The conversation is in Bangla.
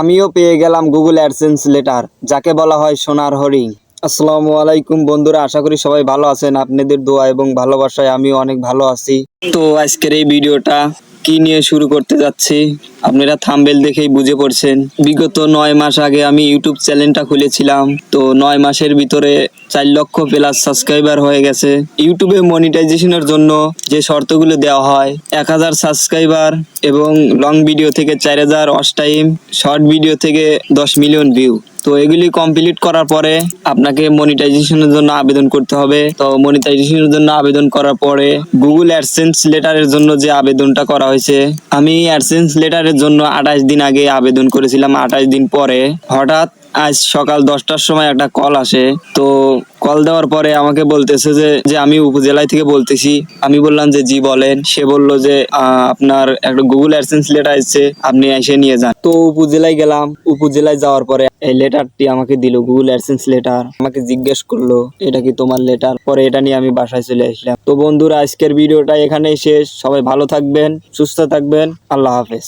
আমিও পেয়ে গেলাম গুগল অ্যাডসেন্স লেটার যাকে বলা হয় সোনার হরিণ। আসসালামু আলাইকুম বন্ধুরা, আশা করি সবাই ভালো আছেন। আপনাদের দোয়া এবং ভালোবাসায় আমিও অনেক ভালো আছি। তো আজকের এই ভিডিওটা কি নিয়ে শুরু করতে যাচ্ছি? আপনারা থাম্বেল দেখেই বুঝে পড়ছেন। বিগত নয় মাস আগে আমি ইউটিউব চ্যানেলটা খুলেছিলাম। তো নয় মাসের ভিতরে চার লক্ষ প্লাস সাবস্ক্রাইবার হয়ে গেছে। ইউটিউবে মনিটাইজেশনের জন্য যে শর্তগুলো দেওয়া হয়, এক হাজার সাবস্ক্রাইবার এবং লং ভিডিও থেকে চার হাজার ওয়াচ টাইম শর্ট ভিডিও থেকে দশ মিলিয়ন ভিউ। তো এগুলি কমপ্লিট করার পরে আপনাকে মনিটাইজেশনের জন্য আবেদন করতে হবে। তো মনিটাইজেশনের জন্য আবেদন করার পরে গুগল অ্যাডসেন্স লেটারের জন্য যে আবেদনটা করা হয়েছে, আমি অ্যাডসেন্স লেটারের জন্য আঠাশ দিন আগে আবেদন করেছিলাম। আঠাশ দিন পরে হঠাৎ আজ সকাল দশটার সময় একটা কল আসে। তো কল দেওয়ার পরে আমাকে বলতেছে যে যে আমি উপজেলায় থেকে বলতেছি। আমি বললাম যে, জি বলেন। সে বলল যে আপনার একটা গুগল অ্যাডসেন্স লেটার এসেছে আপনি এসে নিয়ে যান। তো উপজেলায় গেলাম। উপজেলায় যাওয়ার পরে এই লেটারটি আমাকে দিল গুগল অ্যাডসেন্স লেটার আমাকে জিজ্ঞেস করল, এটা কি তোমার লেটার পরে এটা নিয়ে আমি বাসায় চলে আসলাম। তো বন্ধুরা, আজকের ভিডিওটা এখানেই শেষ। সবাই ভালো থাকবেন, সুস্থ থাকবেন। আল্লাহ হাফেজ।